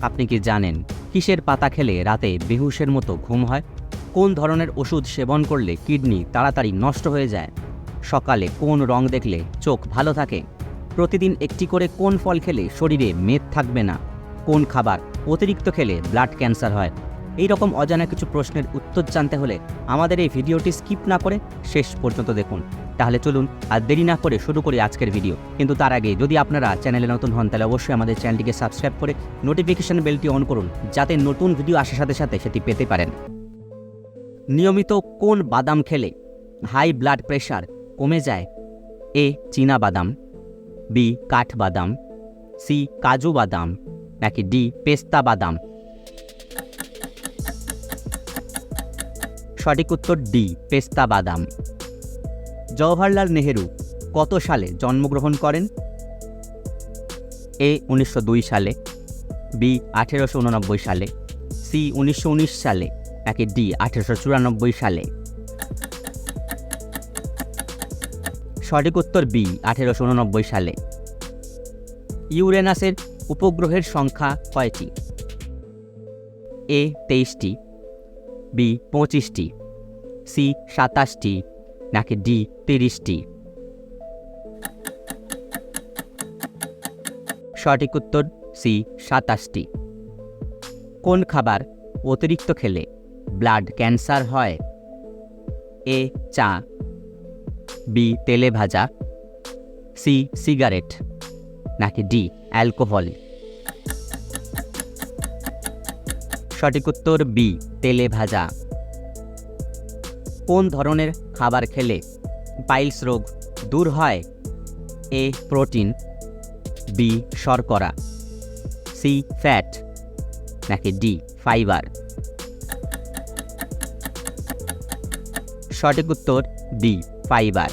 আপনি কি জানেন কিসের পাতা খেলে রাতে বেহুশের মতো ঘুম হয়? কোন ধরনের ওষুধ সেবন করলে কিডনি তাড়াতাড়ি নষ্ট হয়ে যায়? সকালে কোন রং দেখলে চোখ ভালো থাকে? প্রতিদিন একটি করে কোন ফল খেলে শরীরে মেদ থাকবে না? কোন খাবার অতিরিক্ত খেলে ব্লাড ক্যান্সার হয়? এই রকম অজানা কিছু প্রশ্নের উত্তর জানতে হলে আমাদের এই ভিডিওটি স্কিপ না করে শেষ পর্যন্ত দেখুন। তাহলে চলুন আর দেরি না করে শুরু করি আজকের ভিডিও কিন্তু তার আগে যদি আপনারা চ্যানেলে নতুন হন, তাহলে অবশ্যই আমাদের চ্যানেলটিকে সাবস্ক্রাইব করে নোটিফিকেশন বেলটি অন করুন, যাতে নতুন ভিডিও আসার সাথে সাথে সেটি পেতে পারেন। নিয়মিত কোন বাদাম খেলে হাই ব্লাড প্রেশার কমে যায়? এ, চীনা বাদাম, বি, কাঠ বাদাম, সি, কাজু বাদাম, নাকি ডি, পেস্তা বাদাম? সঠিক উত্তর ডি, পেস্তা বাদাম। জওহরলাল নেহেরু কত সালে জন্মগ্রহণ করেন? এ উনিশশো দুই সালে, বি আঠেরোশো উননব্বই সালে, সি উনিশশো উনিশ সালে নাকি ডি আঠেরোশো চুরানব্বই সালে। সঠিক উত্তর বি আঠেরোশো উননব্বই সালে। ইউরেনাসের উপগ্রহের সংখ্যা কয়টি? এ তেইশটি, বি পঁচিশটি, সি সাতাশটি নাকি ডি তিরিশটি সঠিক উত্তর সি সাতাশটি কোন খাবার অতিরিক্ত খেলে ব্লাড ক্যান্সার হয়? এ চা, বি তেলে ভাজা, সি সিগারেট, নাকি ডি অ্যালকোহল? সঠিক উত্তর বি তেলে ভাজা। কোন ধরনের খাবার খেলে পাইলস রোগ দূর হয়? এ, প্রোটিন, বি, শর্করা, সি, ফ্যাট, নাকি ডি, ফাইবার? সঠিক উত্তর, ডি, ফাইবার।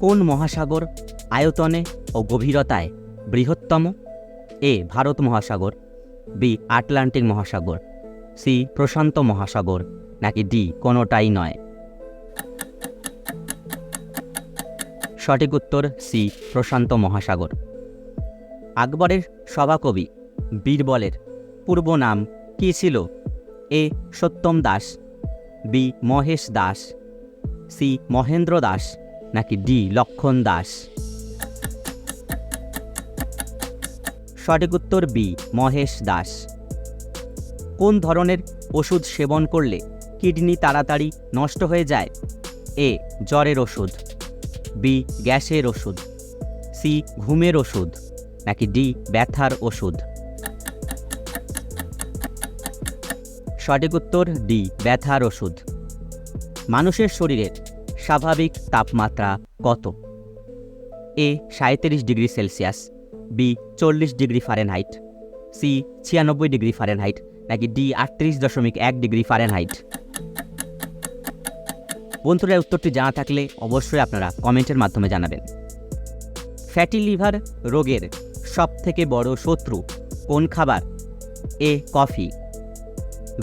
কোন মহাসাগর আয়তনে ও গভীরতায় বৃহত্তম? এ, ভারত মহাসাগর, বি, আটলান্টিক মহাসাগর, সি, প্রশান্ত মহাসাগর। নাকি ডি? কোনোটাই নয়। সঠিক উত্তর সি, প্রশান্ত মহাসাগর। আকবরের সভাকবি বীরবলের পূর্ব নাম কী ছিল? A, Satyam Das, B, Mahesh Das, C, Mahendra Das, নাকি ডি, লক্ষণ দাস? সঠিক উত্তর বি, মহেশ দাস। কোন ধরনের ওষুধ সেবন করলে কিডনি তাড়াতাড়ি নষ্ট হয়ে যায়। এ, জ্বরের ওষুধ। বি, গ্যাসের ওষুধ। সি, ঘুমের ওষুধ। নাকি ডি, ব্যথার ওষুধ। সঠিক উত্তর ডি, ব্যথার ওষুধ। মানুষের শরীরের স্বাভাবিক তাপমাত্রা কত? এ সাঁত্রিশ ডিগ্রি সেলসিয়াস। বি, চল্লিশ ডিগ্রি ফারেনহাইট। সি, ছিয়ানব্বই ডিগ্রি ফারেনহাইট। নাকি ডি, আটত্রিশ দশমিক এক ডিগ্রি ফারেনহাইট। বন্ধুরা, উত্তরটি জানা থাকলে অবশ্যই আপনারা কমেন্টের মাধ্যমে জানাবেন। ফ্যাটি লিভার রোগের সবথেকে বড় শত্রু কোন খাবার? এ, কফি,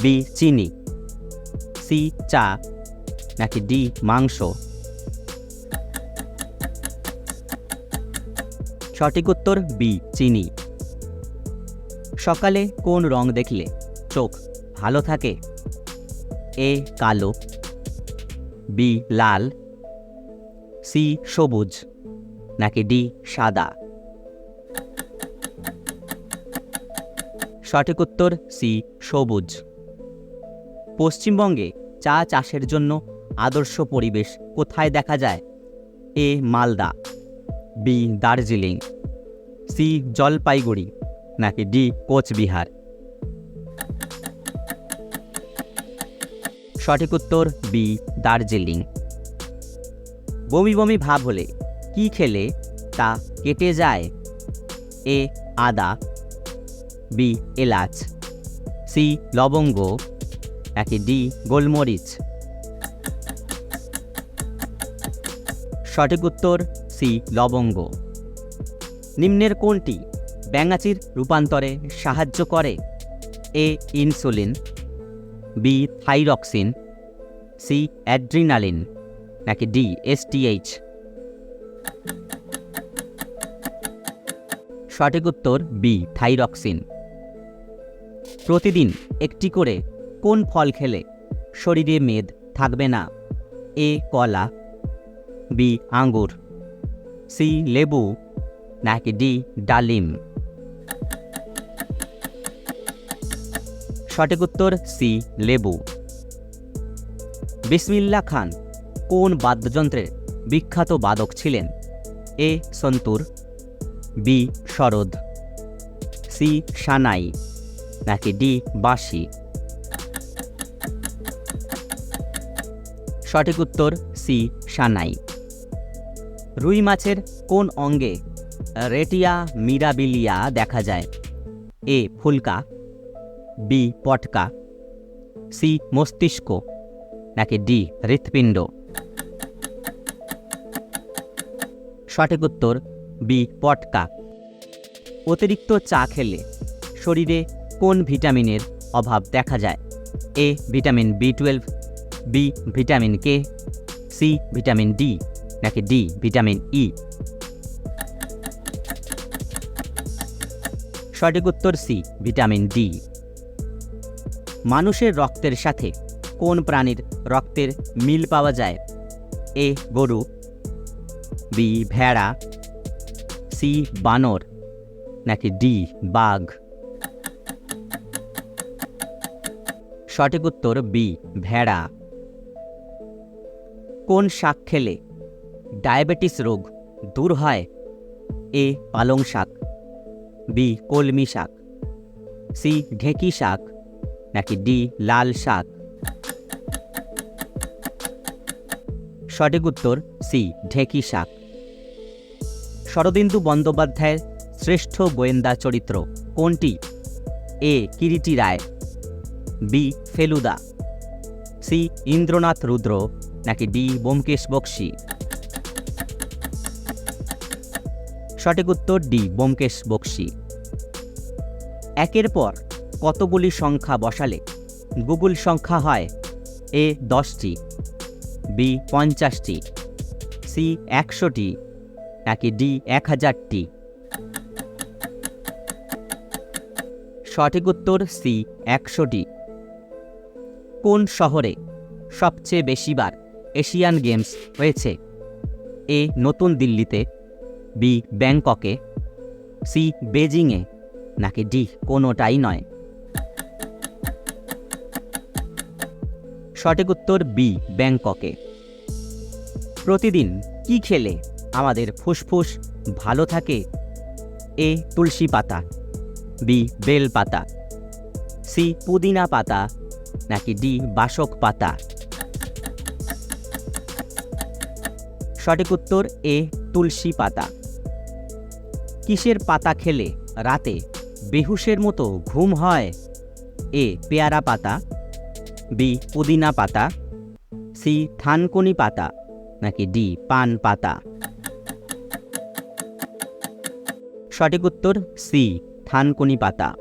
বি, চিনি, সি, চা, নাকি ডি, মাংস? সঠিক উত্তর, বি, চিনি। সকালে কোন রং দেখলে চোখ ভালো থাকে? এ, কালো। বি লাল। সি সবুজ। নাকি ডি সাদা। সঠিক উত্তর সি সবুজ। পশ্চিমবঙ্গে চা চাষের জন্য আদর্শ পরিবেশ কোথায় দেখা যায়? A Malda. B Darjeeling. C Jalpaiguri. নাকি ডি কোচবিহার। সঠিক উত্তর বি, দার্জিলিং। বমি বমি ভাব হলে কি খেলে তা কেটে যায়? এ, আদা। বি, এলাচ। সি, লবঙ্গ। নাকি ডি, গোলমরিচ। সঠিক উত্তর সি, লবঙ্গ। নিম্নের কোনটি ব্যাঙাচির রূপান্তরে সাহায্য করে? A, insulin. B thyroxine C adrenaline নাকি ডি এসটিএইচ সঠিক উত্তর বি থাইরক্সিন প্রতিদিন একটি করে কোন ফল খেলে শরীরে মেদ থাকবে না? এ কলা. বি আঙ্গুর. সি লেবু. নাকি ডি ডালিম? সঠিক উত্তর সি, লেবু। বিসমিল্লা খান, কোন বাদ্যযন্ত্রের বিখ্যাত বাদক ছিলেন? A, santoor, B, sarod, C, shehnai, নাকি ডি, বাঁশি? সঠিক উত্তর সি, সানাই। রুই মাছের কোন অঙ্গে রেটিয়া মিরাবিলিয়া দেখা যায়? এ, ফুলকা বি পটকা, সি মস্তিষ্ক, নাকি ডি হৃৎপিণ্ড? সঠিক উত্তর, বি পটকা। অতিরিক্ত চা খেলে শরীরে কোন ভিটামিনের অভাব দেখা যায়? A vitamin B twelve, B vitamin K, C vitamin D, নাকি ডি ভিটামিন ই? সঠিক উত্তর সি ভিটামিন ডি। মানুষের রক্তের সাথে কোন প্রাণীর রক্তের মিল পাওয়া যায়? এ গরু, বি ভেড়া, সি বানর, নাকি ডি বাঘ? সঠিক উত্তর বি, ভেড়া। কোন শাক খেলে ডায়াবেটিস রোগ দূর হয়? এ পালং শাক, বি কলমি শাক, সি ঢেঁকি শাক নাকি ডি, লাল শাক? সঠিক উত্তর, সি, ঢেঁকি শাক। শরদিন্দু বন্দ্যোপাধ্যায়ের শ্রেষ্ঠ গোয়েন্দা চরিত্র কোনটি? A, Kiriti Roy. B, Feluda. C, Indranath Rudra, নাকি ডি বোমকেশ বক্সি? সঠিক উত্তর, ডি বোমকেশ বক্সি। একের পর কতগুলি সংখ্যা বসালে? গুগল সংখ্যা হয় এ দশটি, বি পঞ্চাশটি, সি একশোটি, নাকি ডি এক হাজারটি সঠিক উত্তর সি একশোটি। কোন শহরে সবচেয়ে বেশিবার এশিয়ান গেমস হয়েছে? এ নতুন দিল্লিতে, বি ব্যাংককে, সি বেজিংয়ে, নাকি ডি কোনোটাই নয়? সঠিক উত্তর বি ব্যাংককে। প্রতিদিন কি খেলে আমাদের ফুসফুস ভালো থাকে? এ তুলসী পাতা। বি বেল পাতা। সি পুদিনা পাতা। নাকি ডি বাসক পাতা। সঠিক উত্তর এ তুলসী পাতা। কিসের পাতা খেলে রাতে বেহুশের মতো ঘুম হয়? এ পেয়ারা পাতা। বি, পুদিনা পাতা। সি, থানকুনি পাতা, নাকি ডি, পান পাতা। সঠিক উত্তর সি, থানকুনি পাতা।